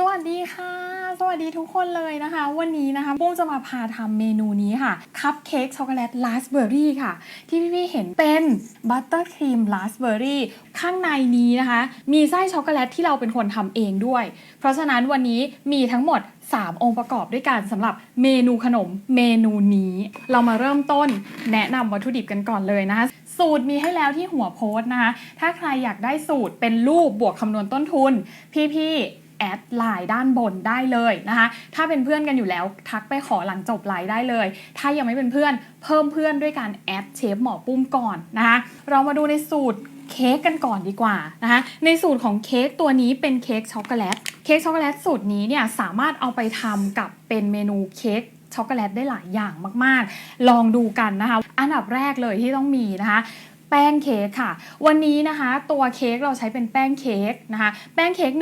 สวัสดีค่ะ สวัสดีทุกคนเลยนะคะ วันนี้นะคะปุ้มจะมาพาทำเมนูนี้ค่ะ คัพเค้กช็อกโกแลตราสเบอร์รี่ค่ะ ที่พี่ๆเห็นเป็นบัตเตอร์ครีมราสเบอร์รี่ข้างในนี้นะคะ มีไส้ช็อกโกแลตที่เราเป็นคนทำเองด้วย เพราะฉะนั้นวันนี้มีทั้งหมด 3 องค์ประกอบด้วยกันสำหรับเมนูขนมเมนูนี้ เรามาเริ่มต้นแนะนำวัตถุดิบกันก่อนเลยนะคะสูตรมีให้แล้วที่หัวโพสต์นะคะ ถ้าใครอยากได้สูตรเป็นรูปบวกคำนวณต้นทุน พี่ๆ แอดไลน์ด้านบนได้เลยนะคะ ถ้าเป็นเพื่อนกันอยู่แล้วทักไปขอหลังจบไลน์ได้เลย ถ้ายังไม่เป็นเพื่อนเพิ่มเพื่อนด้วยการแอดเชฟหมอปุ้มก่อนนะคะ เรามาดูในสูตรเค้กกันก่อนดีกว่านะคะ ในสูตรของเค้กตัวนี้เป็นเค้กช็อกโกแลต เค้กช็อกโกแลตสูตรนี้เนี่ยสามารถเอาไปทำกับเป็นเมนูเค้กช็อกโกแลตได้หลายอย่างมาก ๆ ลองดูกันนะคะ อันดับแรกเลยที่ต้องมีนะคะ แป้งเค้กค่ะ วันนี้นะคะตัวเค้กเราใช้เป็นแป้งเค้กนะคะแป้งเค้ก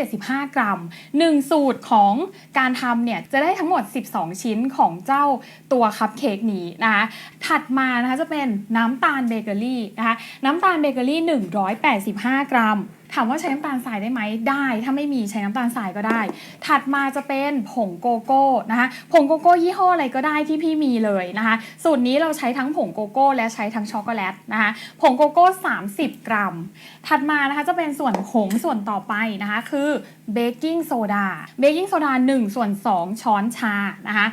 175 กรัม 1 สูตรของการทำเนี่ยจะได้ทั้งหมด 12 ชิ้นของเจ้าตัวคัพเค้กนี้นะคะถัดมานะคะจะเป็นน้ำตาลเบเกอรี่นะคะน้ำตาลเบเกอรี่ 185 กรัม ถามว่าใช้น้ำตาลทรายได้ไหมได้ ถ้าไม่มีใช้น้ำตาลทรายก็ได้ ถัดมาจะเป็นผงโกโก้นะคะผงโกโก้ยี่ห้ออะไรก็ได้ที่พี่มีเลยนะคะ สูตรนี้เราใช้ทั้งผงโกโก้ และใช้ทั้งช็อกโกแลตนะคะผงโกโก้ 30 กรัม ถัดมานะคะจะเป็นส่วนผงส่วนต่อไปนะคะคือเบกกิ้งโซดาเบกกิ้งโซดา1ส่วน2 ช้อนชานะคะ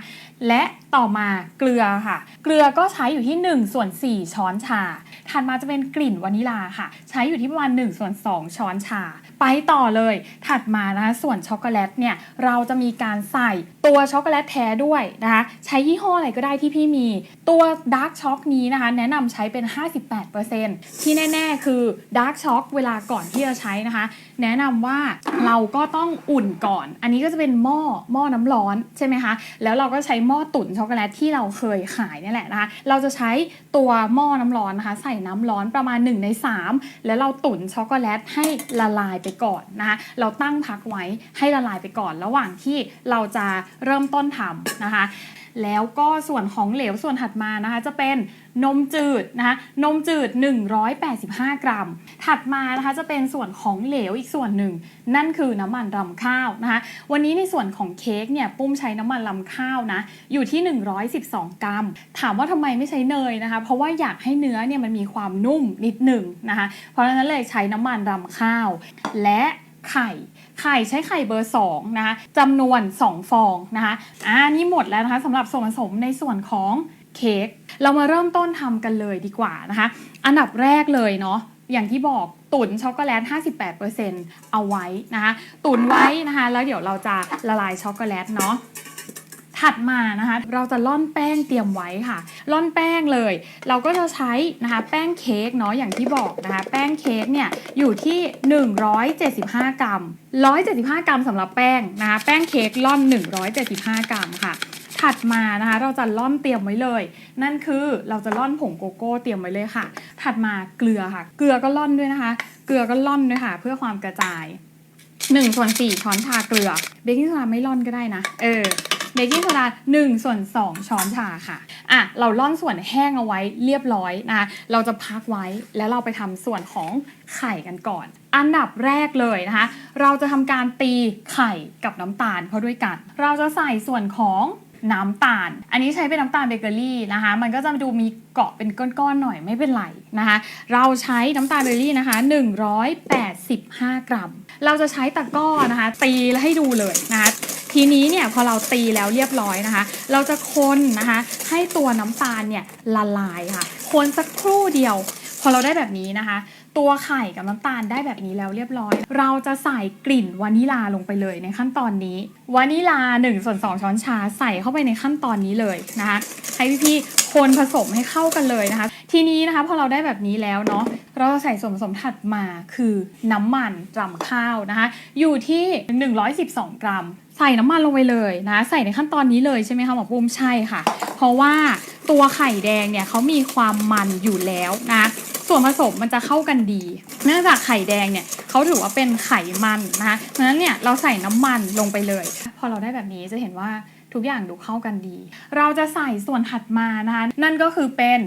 และ ต่อมาเกลือค่ะ เกลือก็ใช้อยู่ที่1ส่วน4ช้อนชาถัดมาจะเป็นกลิ่นวานิลาค่ะ ใช้อยู่ที่ประมาณ1ส่วน2ช้อนชา ไปต่อเลย ถัดมานะคะส่วนช็อกโกแลตเนี่ยเราจะมีการใส่ตัวช็อกโกแลตแท้ด้วยนะคะใช้ยี่ห้ออะไรก็ได้ที่พี่มี ตัวดาร์กช็อกนี้นะคะแนะนำใช้เป็น 58%ที่แน่ ๆ คือดาร์กช็อกเวลาก่อนที่จะใช้นะคะแนะนำว่าเราก็ต้องอุ่นก่อน อันนี้ก็จะเป็นหม้อหม้อน้ำร้อนใช่ไหมคะ แล้วเราก็ใช้หม้อตุ๋นช็อกโกแลตที่เราเคยขายนี่แหละนะคะ เราจะใช้ตัวหม้อน้ำร้อนนะคะ ใส่น้ำร้อนประมาณ1ใน3 แล้วเราตุ๋นช็อกโกแลตให้ละลายไปก่อนนะคะเราตั้งพักไว้ให้ละลายไปก่อน ระหว่างที่เราจะเริ่มต้นทำนะคะ แล้วก็ส่วนของเหลวส่วนถัดมานะคะจะเป็น นมจืดนะคะนมจืด 185 กรัม ถัดมานะคะจะเป็นส่วนของเหลวอีกส่วนหนึ่ง นั่นคือน้ำมันรำข้าวนะคะวันนี้ในส่วนของเค้กเนี่ยปุ้มใช้น้ำมันรำข้าวนะอยู่ที่ 112 กรัม ถามว่าทำไมไม่ใช้เนยนะคะ เพราะว่าอยากให้เนื้อเนี่ยมันมีความนุ่มนิดหนึ่งนะคะเพราะฉะนั้นเลยใช้น้ำมันรำข้าว และไข่ไข่ใช้ไข่เบอร์2นะคะจำนวน 2 ฟองนะคะอ่านี่หมดแล้วนะคะสำหรับส่วนผสมในส่วนของ เค้กเรามาเริ่มต้นทำกันเลยดีกว่านะคะ อันดับแรกเลยเนาะอย่างที่บอกตุ๋นช็อกโกแลต 58%เอาไว้นะคะ ตุ๋นไว้นะคะ แล้วเดี๋ยวเราจะละลายช็อกโกแลตเนาะถัดมานะคะ เราจะล่อนแป้งเตรียมไว้ค่ะ ล่อนแป้งเลย เราก็จะใช้นะคะแป้งเค้กเนาะอย่างที่บอกนะคะ แป้งเค้กเนี่ยอยู่ที่ 175 กรัม 175 กรัมสำหรับแป้งนะคะ แป้งเค้กล่อน 175 กรัมค่ะ ถัดมานะคะเราจะล่อนเตรียมไว้เลย นั่นคือเราจะล่อนผงโกโก้เตรียมไว้เลยค่ะ ถัดมาเกลือค่ะ เกลือก็ล่อนด้วยนะคะ เกลือก็ล่อนด้วยค่ะ เพื่อความกระจาย1ส่วน4ช้อนชาเกลือเบกกิ้งโซดาไม่ล่อนก็ได้นะ เออเบกกิ้งโซดา1ส่วน2ช้อนชาค่ะอะ เราล่อนส่วนแห้งเอาไว้เรียบร้อยนะคะเราจะพักไว้แล้วเราไปทำส่วนของไข่กันก่อน อันดับแรกเลยนะคะ เราจะทำการตีไข่กับน้ำตาลเข้าด้วยกัน เราจะใส่ส่วนของ น้ำตาล อันนี้ใช้เป็นน้ำตาลเบเกอรี่นะคะ มันก็จะดูมีเกาะเป็นก้อนๆหน่อยไม่เป็นไรนะคะ เราใช้น้ำตาลเบเกอรี่นะคะ 185 กรัม เราจะใช้ตะกร้อนะคะ ตีแล้วให้ดูเลยนะคะทีนี้เนี่ยพอเราตีแล้วเรียบร้อยนะคะ เราจะคนนะคะ ให้ตัวน้ำตาลเนี่ยละลายค่ะ คนสักครู่เดียว พอเราได้แบบนี้นะคะ ตัวไข่กับน้ำตาลได้แบบนี้แล้วเรียบร้อย เราจะใส่กลิ่นวานิลาลงไปเลยในขั้นตอนนี้ วานิลา1ส่วน2ช้อนชาใส่เข้าไปในขั้นตอนนี้เลยนะคะให้พี่ๆคนผสมให้เข้ากันเลยนะคะ ทีนี้นะคะพอเราได้แบบนี้แล้วเนาะเราจะใส่ส่วนผสมถัดมาคือน้ำมันรำข้าวนะคะ อยู่ที่ 112 กรัม ใส่น้ำมันลงไปเลยนะใส่ในขั้นตอนนี้เลยใช่ไหมคะหมอปุ้มใช่ค่ะ เพราะว่าตัวไข่แดงเนี่ยเขามีความมันอยู่แล้วนะ ส่วนผสมมันจะเข้ากันดี เนื่องจากไข่แดงเนี่ยเขาถือว่าเป็นไขมันนะคะเพราะฉะนั้นเนี่ยเราใส่น้ำมันลงไปเลย พอเราได้แบบนี้จะเห็นว่าทุกอย่างดูเข้ากันดี เราจะใส่ส่วนถัดมานะคะนั่นก็คือเป็น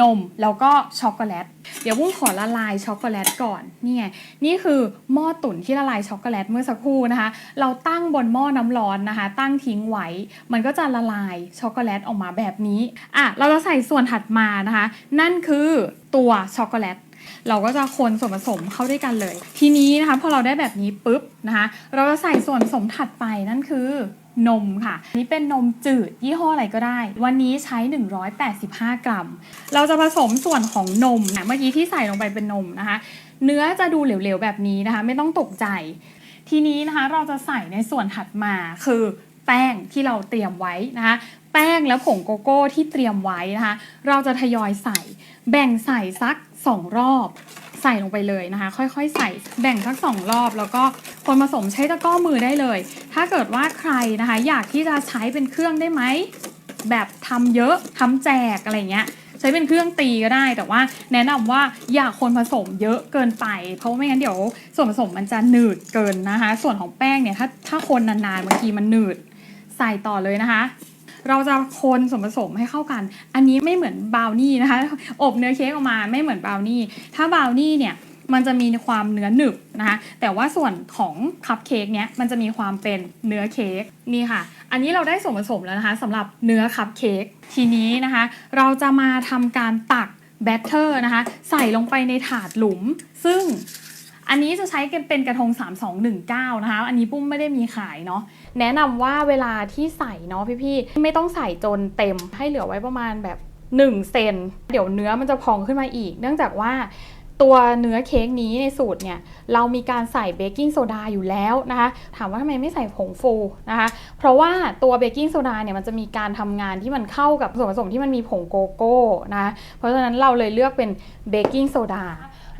นมแล้วก็ช็อกโกแลต เดี๋ยวบุ้งขอละลายช็อกโกแลตก่อนนี่ไงนี่คือหม้อตุ๋นที่ละลายช็อกโกแลตเมื่อสักครู่นะคะ เราตั้งบนหม้อน้ำร้อนนะคะ ตั้งทิ้งไว้ มันก็จะละลายช็อกโกแลตออกมาแบบนี้อะเราจะใส่ส่วนถัดมานะคะ นั่นคือตัวช็อกโกแลตเราก็จะคนส่วนผสมเข้าด้วยกันเลย ทีนี้นะคะพอเราได้แบบนี้ปุ๊บนะคะ เราจะใส่ส่วนผสมถัดไปนั่นคือ นมค่ะนนี้เป็นนมจืดยี่ห้ออะไรก็ได้ วันนี้ใช้ 185 กรัม เราจะผสมส่วนของนมนะเมื่อกี้ที่ใส่ลงไปเป็นนมนะคะ เนื้อจะดูเหลวๆแบบนี้นะคะ ไม่ต้องตกใจ ทีนี้นะคะเราจะใส่ในส่วนถัดมาคือแป้งที่เราเตรียมไว้นะคะแป้งและผงโกโก้ที่เตรียมไว้นะคะ เราจะทยอยใส่ แบ่งใส่สัก 2 รอบ ใส่ลงไปเลยนะคะ ค่อยๆ ใส่แบ่งสัก2รอบ แล้วก็คนผสมใช้ตะก้อมือได้เลย ถ้าเกิดว่าใครนะคะ อยากที่จะใช้เป็นเครื่องได้ไหมแบบทำเยอะทำแจกอะไรเงี้ยใช้เป็นเครื่องตีก็ได้ แต่ว่าแนะนำว่าอย่าคนผสมเยอะเกินไป เพราะไม่งั้นเดี๋ยวส่วนผสมมันจะหนืดเกินนะคะ ส่วนของแป้งเนี่ยถ้าถ้าคนนานๆบางทีมันหนืดใส่ต่อเลยนะคะ เราจะคนส่วนผสมให้เข้ากัน อันนี้ไม่เหมือนบราวนี่นะคะ อบเนื้อเค้กออกมาไม่เหมือนบราวนี่ ถ้าบราวนี่เนี่ยมันจะมีความเนื้อหนึบนะคะแต่ว่าส่วนของคัพเค้กเนี้ยมันจะมีความเป็นเนื้อเค้กนี่ค่ะ อันนี้เราได้ส่วนผสมแล้วนะคะสำหรับเนื้อคัพเค้กทีนี้นะคะ เราจะมาทำการตักแบตเตอร์นะคะ ใส่ลงไปในถาดหลุม ซึ่งอันนี้จะใช้เป็นกระทง 3219 นะคะ อันนี้ปุ้มไม่ได้มีขายเนาะ แนะนำว่าเวลาที่ใส่เนาะพี่ๆไม่ต้องใส่จนเต็มให้เหลือไว้ประมาณแบบ1เซนเดี๋ยวเนื้อมันจะพองขึ้นมาอีก เนื่องจากว่าตัวเนื้อเค้กนี้ในสูตรเนี่ยเรามีการใส่เบกกิ้งโซดาอยู่แล้วนะคะถามว่าทำไมไม่ใส่ผงฟูนะคะเพราะว่าตัวเบกกิ้งโซดาเนี่ยมันจะมีการทำงานที่มันเข้ากับส่วนผสมที่มันมีผงโกโก้นะเพราะฉะนั้นเราเลยเลือกเป็นเบกกิ้งโซดา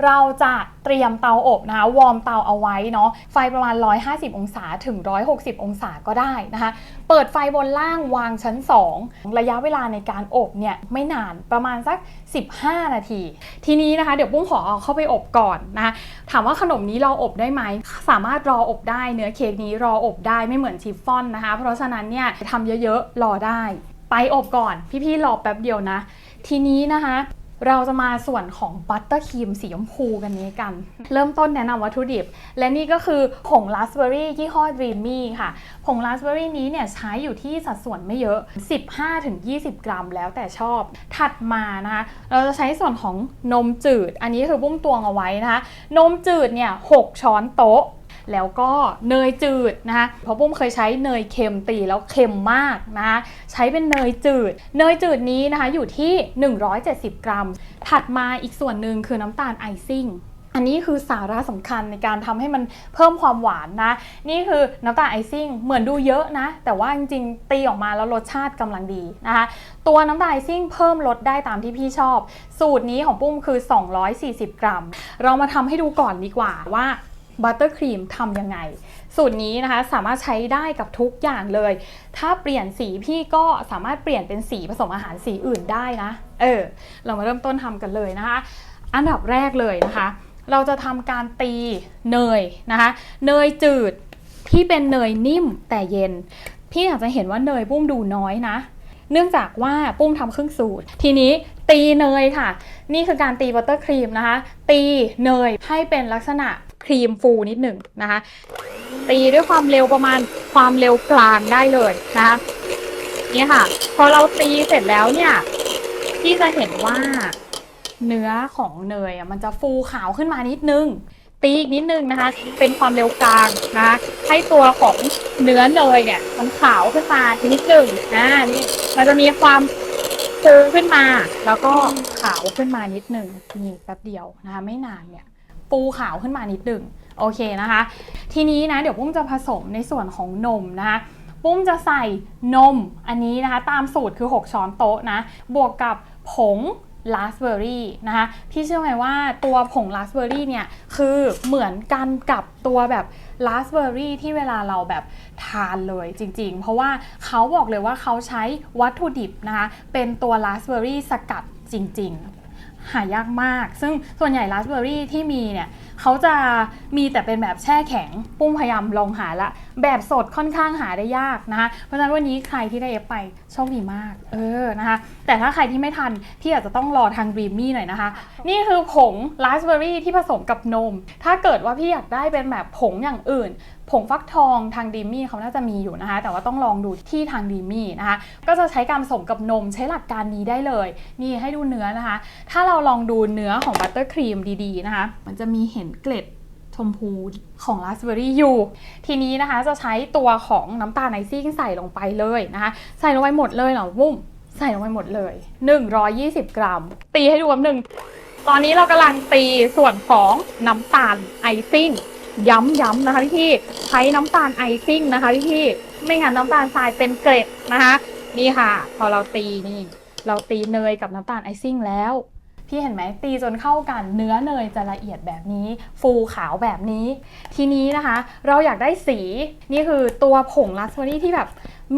เราจะเตรียมเตาอบนะคะวอร์มเตาเอาไว้เนาะไฟประมาณ 150 องศาถึง 160 องศาก็ได้นะคะ เปิดไฟบนล่างวางชั้น 2 ระยะเวลาในการอบเนี่ยไม่นานประมาณสัก 15 นาที ทีนี้นะคะเดี๋ยวปุ้งขอเอาเข้าไปอบก่อนนะคะถามว่าขนมนี้รออบได้ไหม สามารถรออบได้เนื้อเค้กนี้รออบได้ไม่เหมือนชิฟฟ่อนนะคะ เพราะฉะนั้นเนี่ยทำเยอะๆรอได้ ไปอบก่อนพี่ๆรอแป๊บเดียวนะ ทีนี้นะคะ เราจะมาส่วนของบัตเตอร์ครีมสีชมพูกันนี้กัน เริ่มต้นแนะนำวัตถุดิบ และนี่ก็คือผงราสเบอร์รี่ยี่ห้อ Dreamy ค่ะ ผงราสเบอร์รี่นี้เนี่ยใช้อยู่ที่สัดส่วนไม่เยอะ 15-20 กรัมแล้วแต่ชอบ ถัดมานะคะ เราจะใช้ส่วนของนมจืด อันนี้คือบุ้มตวงเอาไว้นะคะ นมจืดเนี่ย 6 ช้อนโต๊ะ แล้วก็เนยจืดนะคะเพราะปุ้มเคยใช้เนยเค็มตีแล้วเค็มมากนะคะใช้เป็นเนยจืด เนยจืดนี้นะคะอยู่ที่ 170 กรัม ถัดมาอีกส่วนหนึ่งคือน้ำตาลไอซิ่งอันนี้คือสาระสำคัญในการทำให้มันเพิ่มความหวานนะ นี่คือน้ำตาลไอซิ่งเหมือนดูเยอะนะ แต่ว่าจริงๆ ตีออกมาแล้วรสชาติกำลังดีนะคะ ตัวน้ำตาลไอซิ่งเพิ่มรสได้ตามที่พี่ชอบ สูตรนี้ของปุ้มคือ 240 กรัม เรามาทำให้ดูก่อนดีกว่าว่า บัตเตอร์ครีมทำยังไง สูตรนี้นะคะสามารถใช้ได้กับทุกอย่างเลย ถ้าเปลี่ยนสีพี่ก็สามารถเปลี่ยนเป็นสีผสมอาหารสีอื่นได้นะ เออ เรามาเริ่มต้นทำกันเลยนะคะ อันดับแรกเลยนะคะ เราจะทำการตีเนยนะคะ เนยจืดที่เป็นเนยนิ่มแต่เย็น พี่อาจจะเห็นว่าเนยปุ้มดูน้อยนะเนื่องจากว่าปุ้มทำครึ่งสูตร ทีนี้ตีเนยค่ะ นี่คือการตีบัตเตอร์ครีมนะคะ ตีเนยให้เป็นลักษณะ ครีมฟูนิดหนึ่งนะคะตีด้วยความเร็วประมาณความเร็วกลางได้เลยนะคะนี่ค่ะ พอเราตีเสร็จแล้วเนี่ยพี่จะเห็นว่าเนื้อของเนยอะมันจะฟูขาวขึ้นมานิดนึง ตีอีกนิดนึงนะคะ เป็นความเร็วกลางนะคะให้ตัวของเนื้อเนยเนี่ย มันขาวขึ้นมานิดนึงอ่านี่มันจะมีความฟูขึ้นมา แล้วก็ขาวขึ้นมานิดนึงนี่แป๊บเดียวนะคะไม่นานเนี่ย ฟูขาวขึ้นมานิดหนึ่งโอเคนะคะ ทีนี้นะเดี๋ยวปุ้มจะผสมในส่วนของนมนะคะปุ้มจะใส่นมอันนี้นะคะ ตามสูตรคือ 6 ช้อนโต๊ะนะ บวกกับผงราสเบอร์รี่นะคะ พี่เชื่อไหมว่าตัวผงราสเบอร์รี่เนี่ยคือเหมือนกันกับตัวแบบราสเบอร์รี่ที่เวลาเราแบบทานเลยจริงๆ เพราะว่าเขาบอกเลยว่าเขาใช้วัตถุดิบนะคะ เป็นตัวราสเบอร์รี่สกัดจริง ๆ หายากมาก ซึ่งส่วนใหญ่ราสเบอร์รี่ที่มีเนี่ยเขาจะมีแต่เป็นแบบแช่แข็ง ปุ้มพยายามลองหาละแบบสดค่อนข้างหาได้ยากนะคะเพราะฉะนั้นวันนี้ใครที่ได้เอฟไปโชคดีมาก เออนะคะแต่ถ้าใครที่ไม่ทันพี่อาจจะต้องรอทางดรีมมี่หน่อยนะคะ นี่คือผงราสเบอร์รี่ที่ผสมกับนม ถ้าเกิดว่าพี่อยากได้เป็นแบบผงอย่างอื่นผงฟักทองทางดีมี่เขาน่าจะมีอยู่นะคะ แต่ว่าต้องลองดูที่ทางดีมี่นะคะ ก็จะใช้การผสมกับนมใช้หลักการนี้ได้เลย นี่ให้ดูเนื้อนะคะ ถ้าเราลองดูเนื้อของบัตเตอร์ครีมดีๆนะคะ มันจะมีเห็นเกล็ด ชมพูของราสเบอร์รี่อยู่ ทีนี้นะคะจะใช้ตัวของน้ำตาลไอซิ่งใส่ลงไปเลยนะคะ ใส่ลงไปหมดเลยเหรอวุ้มใส่ลงไปหมดเลย 120 กรัม ตีให้ดูแป๊บหนึ่ง ตอนนี้เรากำลังตีส่วนของน้ำตาลไอซิ่ง ย้ำๆนะคะพี่ใช้น้ำตาลไอซิ่งนะคะพี่ไม่งั้นน้ำตาลทรายเป็นเกล็ดนะคะ นี่ค่ะ พอเราตีนี่ เราตีเนยกับน้ำตาลไอซิ่งแล้ว พี่เห็นไหมตีจนเข้ากันเนื้อเนยจะละเอียดแบบนี้ ฟูขาวแบบนี้ ทีนี้นะคะ เราอยากได้สีนี่คือตัวผงราสเบอรี่ที่แบบ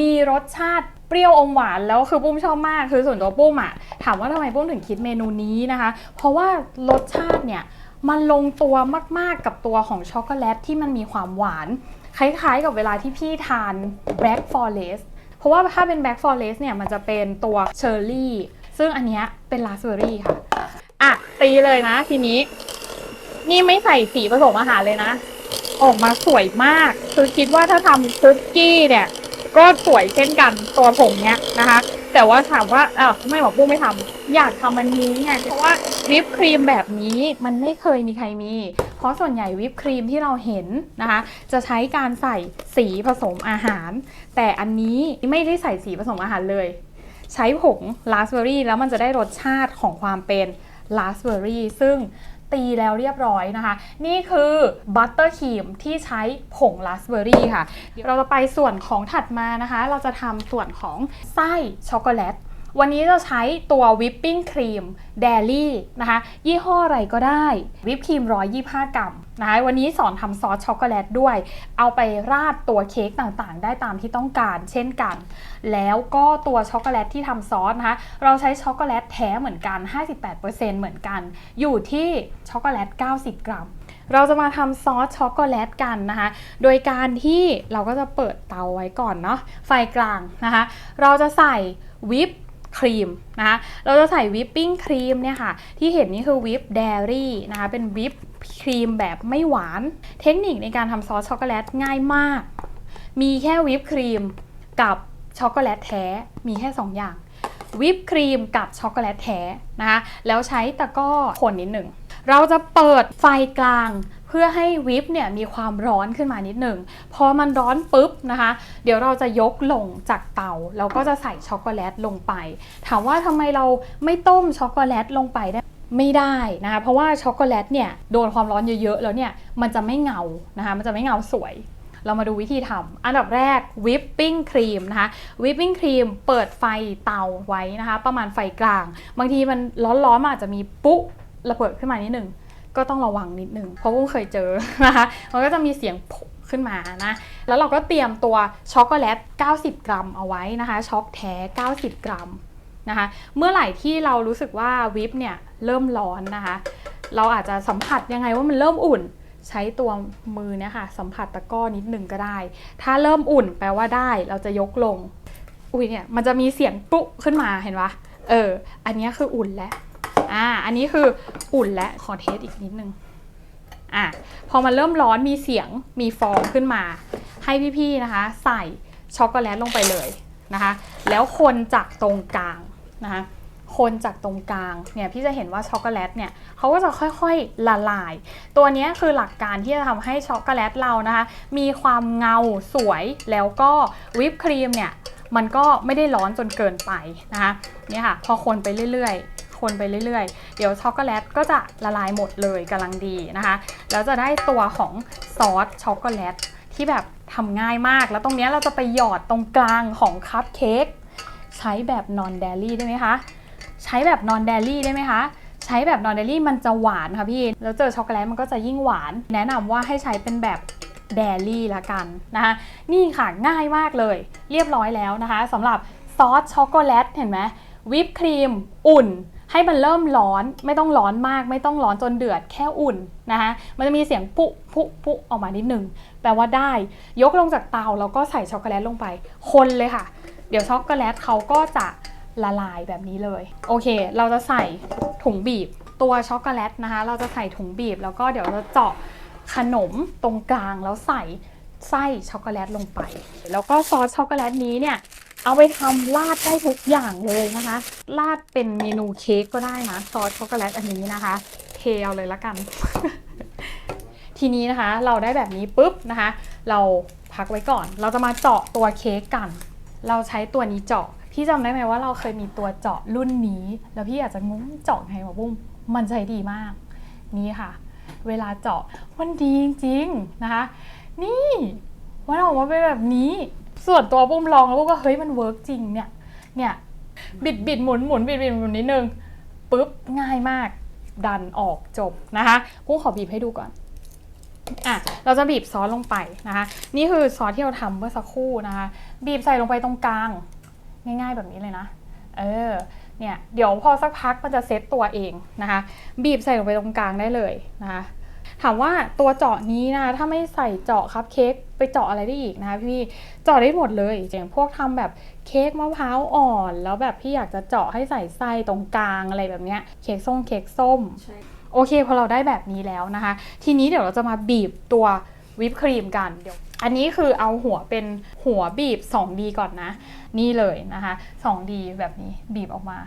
มีรสชาติเปรี้ยวอมหวานแล้วคือปุ้มชอบมาก คือส่วนตัวปุ้มอะถามว่าทำไมปุ้มถึงคิดเมนูนี้นะคะ เพราะว่ารสชาติเนี่ยมันลงตัวมากๆกับตัวของช็อกโกแลตที่มันมีความหวาน คล้ายๆกับเวลาที่พี่ทาน Black Forest เพราะว่าถ้าเป็น Black Forest เนี่ยมันจะเป็นตัวเชอร์รี่ซึ่งอันนี้เป็นราสเบอรี่ค่ะ อะ ตีเลยนะ ทีนี้ นี่ไม่ใส่สีผสมอาหารเลยนะ ออกมาสวยมาก คือคิดว่าถ้าทำคุกกี้เนี่ย ก็สวยเช่นกันตัวผงเนี้ยนะคะ แต่ว่าถามว่าเออไม่บอกปุ้มไม่ทำอยากทำอันนี้ไงเพราะว่าวิปครีมแบบนี้มันไม่เคยมีใครมี เพราะส่วนใหญ่วิปครีมที่เราเห็นนะคะ จะใช้การใส่สีผสมอาหาร แต่อันนี้ไม่ได้ใส่สีผสมอาหารเลย ใช้ผงราสเบอร์รี่แล้วมันจะได้รสชาติของความเป็น ลาสเบอร์รี่ซึ่งตีแล้วเรียบร้อยนะคะ นี่คือบัตเตอร์ครีมที่ใช้ผงราสเบอร์รี่ค่ะ เราจะไปส่วนของถัดมานะคะ เราจะทำส่วนของไส้ช็อกโกแลต วันนี้จะใช้ตัววิปปิ้งครีมเดลี่นะคะ ยี่ห้ออะไรก็ได้ วิปครีม 125 กรัมนะคะวันนี้สอนทำซอสช็อกโกแลตด้วย เอาไปราดตัวเค้กต่างๆ ได้ตามที่ต้องการเช่นกัน แล้วก็ตัวช็อกโกแลตที่ทำซอสนะคะ เราใช้ช็อกโกแลตแท้เหมือนกัน 58%เหมือนกัน อยู่ที่ช็อกโกแลต 90 กรัมเราจะมาทำซอสช็อกโกแลตกันนะคะ โดยการที่เราก็จะเปิดเตาไว้ก่อนเนาะ ไฟกลางนะคะ เราจะใส่วิป ครีมนะคะเราจะใส่วิปปิ้งครีมเนี่ยค่ะ ที่เห็นนี่คือวิปเดรี่นะคะเป็นวิปครีมแบบไม่หวาน เทคนิคในการทำซอสช็อกโกแลตง่ายมาก มีแค่วิปครีมกับช็อกโกแลตแท้มีแค่ 2 อย่าง วิปครีมกับช็อกโกแลตแท้นะคะแล้วใช้ตะก้อคนนิดหนึ่งเราจะเปิดไฟกลาง เพื่อให้วิปเนี่ยมีความร้อนขึ้นมานิดหนึ่งพอมันร้อนปุ๊บนะคะ เดี๋ยวเราจะยกลงจากเตาแล้วก็จะใส่ช็อกโกแลตลงไป ถามว่าทำไมเราไม่ต้มช็อกโกแลตลงไปได้ไม่ได้นะคะเพราะว่าช็อกโกแลตเนี่ยโดนความร้อนเยอะๆแล้วเนี่ยมันจะไม่เงานะคะมันจะไม่เงาสวย เรามาดูวิธีทำอันดับแรกวิปปิ้งครีมนะคะวิปปิ้งครีมเปิดไฟเตาไว้นะคะ ประมาณไฟกลาง บางทีมันร้อนๆมันอาจจะมีปุ๊ระเบิดขึ้นมานิดนึง ก็ต้องระวังนิดนึงเพราะว่าเคยเจอนะคะมันก็จะมีเสียงผุขึ้นมานะ แล้วเราก็เตรียมตัวช็อกโกแลต 90 กรัมเอาไว้นะคะ ช็อกแท้ 90 กรัมนะคะ เมื่อไหร่ที่เรารู้สึกว่าวิปเนี่ยเริ่มร้อนนะคะ เราอาจจะสัมผัสยังไงว่ามันเริ่มอุ่น ใช้ตัวมือเนี่ยค่ะสัมผัสตะก้อนิดหนึ่งก็ได้ ถ้าเริ่มอุ่นแปลว่าได้ เราจะยกลง อุ้ยเนี่ยมันจะมีเสียงปุ๊ขึ้นมาเห็นปะเออ อันนี้คืออุ่นแล้ว อ่า อันนี้คืออุ่นและขอเทสอีกนิดนึง อะ พอมันเริ่มร้อนมีเสียงมีฟองขึ้นมา ให้พี่ๆนะคะ ใส่ช็อกโกแลตลงไปเลยนะคะ แล้วคนจากตรงกลางนะคะคนจากตรงกลางเนี่ยพี่จะเห็นว่าช็อกโกแลตเนี่ยเขาก็จะค่อยๆละลาย ตัวนี้คือหลักการที่จะทำให้ช็อกโกแลตเรานะคะ มีความเงาสวยแล้วก็วิปครีมเนี่ยมันก็ไม่ได้ร้อนจนเกินไปนะคะเนี่ยค่ะ พอคนไปเรื่อยๆ คนไปเรื่อยๆ เดี๋ยวช็อกโกแลตก็จะละลายหมดเลยกำลังดีนะคะ แล้วจะได้ตัวของซอสช็อกโกแลตที่แบบทำง่ายมาก แล้วตรงนี้เราจะไปหยอดตรงกลางของคัพเค้กใช้แบบนอนเดลี่ได้ไหมคะ ใช้แบบนอนเดลี่ได้ไหมคะใช้แบบนอนเดลี่มันจะหวานค่ะพี่ แล้วเจอช็อกโกแลตมันก็จะยิ่งหวาน แนะนำว่าให้ใช้เป็นแบบเดลี่ละกันนะคะ นี่ค่ะง่ายมากเลย เรียบร้อยแล้วนะคะสำหรับซอสช็อกโกแลตเห็นไหมวิปครีม อุ่น ให้มันเริ่มร้อนไม่ต้องร้อนมาก ไม่ต้องร้อนจนเดือดแค่อุ่นนะคะมันจะมีเสียงปุปุปุออกมานิดนึงแปลว่าได้ ยกลงจากเตาแล้วก็ใส่ช็อกโกแลตลงไป คนเลยค่ะ เดี๋ยวช็อกโกแลตเขาก็จะละลายแบบนี้เลย โอเค เราจะใส่ถุงบีบตัวช็อกโกแลตนะคะ เราจะใส่ถุงบีบ แล้วก็เดี๋ยวเราเจาะขนมตรงกลางแล้วใส่ไส้ช็อกโกแลตลงไป แล้วก็ซอสช็อกโกแลตนี้เนี่ย เอาไปทำราดได้ทุกอย่างเลยนะคะราดเป็นเมนูเค้กก็ได้นะซอสช็อกโกแลตอันนี้นะคะ เทเอาเลยละกัน ทีนี้นะคะ เราได้แบบนี้ปุ๊บนะคะ เราพักไว้ก่อน เราจะมาเจาะตัวเค้กกัน เราใช้ตัวนี้เจาะพี่จำได้ไหมว่าเราเคยมีตัวเจาะรุ่นนี้ แล้วพี่อาจจะงงเจาะไงวะบุ้มมันใช้ดีมาก นี่ค่ะ เวลาเจาะมันดีจริงๆนะคะ นี่มันออกมาเป็นแบบนี้ ส่วนตัวปุ้มลองแล้วปุ้มก็เฮ้ยมันเวิร์กจริงเนี่ยเนี่ยบิดบิดหมุนหมุนบิดบิดหมุนนิดนึงปุ๊บง่ายมาก ดันออกจบนะคะปุ้มขอบีบให้ดูก่อนอะเราจะบีบซอสลงไปนะคะ นี่คือซอสที่เราทำเมื่อสักครู่นะคะ บีบใส่ลงไปตรงกลาง ง่ายๆแบบนี้เลยนะ เออเนี่ยเดี๋ยวพอสักพักมันจะเซตตัวเองนะคะ บีบใส่ลงไปตรงกลางได้เลยนะคะ ถามว่าตัวเจาะนี้นะถ้าไม่ใส่เจาะคัพเค้กไปเจาะอะไรได้อีกนะคะพี่เจาะได้หมดเลยอย่างพวกทำแบบเค้กมะพร้าวอ่อน แล้วแบบพี่อยากจะเจาะให้ใส่ไส้ตรงกลางอะไรแบบเนี้ยเค้กส้มเค้กส้มโอเคพอเราได้แบบนี้แล้วนะคะ ทีนี้เดี๋ยวเราจะมาบีบตัววิปครีมกันเดี๋ยวอันนี้คือเอาหัวเป็นหัวบีบ 2D ก่อนนะ นี่เลยนะคะ 2D แบบนี้บีบออกมา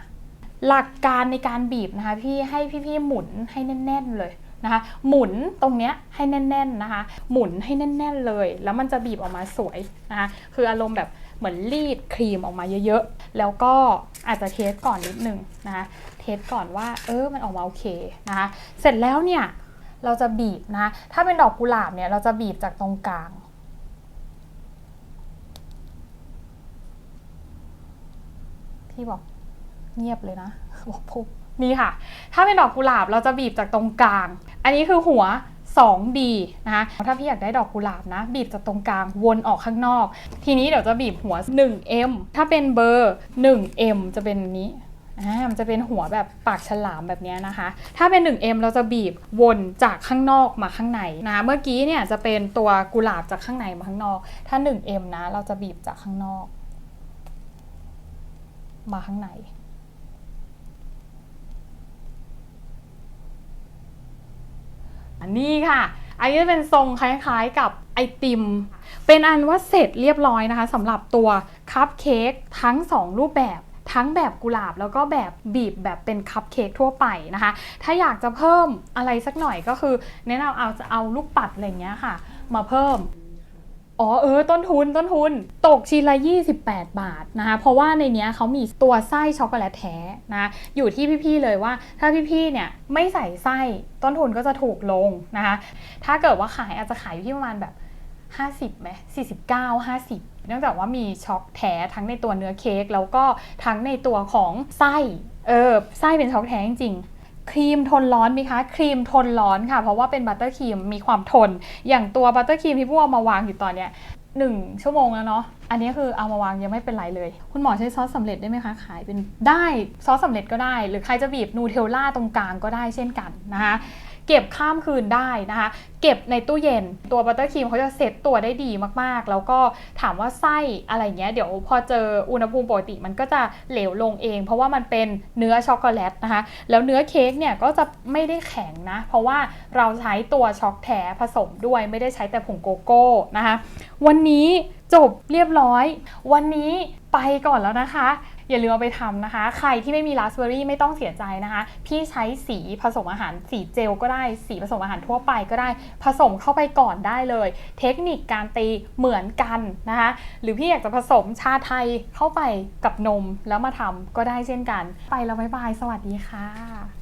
หลักการในการบีบนะคะพี่ให้พี่ๆหมุนให้แน่น ๆเลย นะคะหมุนตรงเนี้ยให้แน่นๆนะคะ หมุนให้แน่น ๆเลย แล้วมันจะบีบออกมาสวยนะคะคืออารมณ์แบบเหมือนรีดครีมออกมาเยอะๆ แล้วก็อาจจะเทสก่อนนิดนึงนะคะเทสก่อนว่าเออมันออกมาโอเคนะคะเสร็จแล้วเนี่ยเราจะบีบนะถ้าเป็นดอกกุหลาบเนี่ยเราจะบีบจากตรงกลางพี่บอกเงียบเลยนะบอกพุบนี่ค่ะ ถ้าเป็นดอกกุหลาบเราจะบีบจากตรงกลาง อันนี้คือหัว 2D นะคะถ้าพี่อยากได้ดอกกุหลาบนะ บีบจากตรงกลางวนออกข้างนอก ทีนี้เดี๋ยวจะบีบหัว 1M ถ้าเป็นเบอร์ 1M จะเป็นนี้อ่ามันจะเป็นหัวแบบปากฉลามแบบนี้นะคะ ถ้าเป็น 1M เราจะบีบวนจากข้างนอกมาข้างในนะ เมื่อกี้เนี่ยจะเป็นตัวกุหลาบจากข้างในมาข้างนอก ถ้า 1M นะ เราจะบีบจากข้างนอก มาข้างใน อันนี้ค่ะ อันนี้จะเป็นทรงคล้ายๆกับไอติม เป็นอันว่าเสร็จเรียบร้อยนะคะสำหรับตัวคัพเค้กทั้ง 2 รูปแบบทั้งแบบกุหลาบแล้วก็แบบบีบแบบเป็นคัพเค้กทั่วไปนะคะ ถ้าอยากจะเพิ่มอะไรสักหน่อยก็คือแนะนำเอาจะเอาลูกปัดอะไรเงี้ยค่ะ มาเพิ่ม อ๋อเออต้นทุนต้นทุน ตกชิ้นละ 28 บาทนะคะเพราะว่าในเนี้ยเขามีตัวไส้ช็อกโกแลตแท้นะอยู่ที่พี่ๆเลยว่า ถ้าพี่ๆเนี่ยไม่ใส่ไส้ต้นทุนก็จะถูกลงนะคะถ้าเกิดว่าขายอาจจะขายอยู่ที่ประมาณแบบ 50ไหม49 50 เนื่องจากว่ามีช็อกแท้ทั้งในตัวเนื้อเค้กแล้วก็ทั้งในตัวของไส้เออไส้เป็นช็อกแท้จริงๆ ครีมทนร้อนไหมคะครีมทนร้อนค่ะ เพราะว่าเป็นบัตเตอร์ครีมมีความทน อย่างตัวบัตเตอร์ครีมที่พวกเอามาวางอยู่ตอนเนี้ยหนึ่งชั่วโมงแล้วเนาะ อันนี้คือเอามาวางยังไม่เป็นไรเลย คุณหมอใช้ซอสสำเร็จได้ไหมคะ ขายเป็นได้ซอสสำเร็จก็ได้ หรือใครจะบีบนูเทลล่าตรงกลางก็ได้เช่นกันนะคะ เก็บข้ามคืนได้นะคะ เก็บในตู้เย็น ตัวบัตเตอร์ครีมเขาจะเซ็ตตัวได้ดีมากๆ แล้วก็ถามว่าไส้อะไรเงี้ยเดี๋ยวพอเจออุณหภูมิปกติมันก็จะเหลวลงเอง เพราะว่ามันเป็นเนื้อช็อกโกแลตนะคะ แล้วเนื้อเค้กเนี่ยก็จะไม่ได้แข็งนะ เพราะว่าเราใช้ตัวช็อกแท้ผสมด้วยไม่ได้ใช้แต่ผงโกโก้นะคะ วันนี้จบเรียบร้อย วันนี้ไปก่อนแล้วนะคะ อย่าลืมเอาไปทำนะคะ ใครที่ไม่มีราสเบอร์รี่ไม่ต้องเสียใจนะคะ พี่ใช้สีผสมอาหารสีเจลก็ได้ สีผสมอาหารทั่วไปก็ได้ ผสมเข้าไปก่อนได้เลย เทคนิคการตีเหมือนกันนะคะ หรือพี่อยากจะผสมชาไทยเข้าไปกับนมแล้วมาทำก็ได้เช่นกัน ไปแล้วบ๊ายบาย สวัสดีค่ะ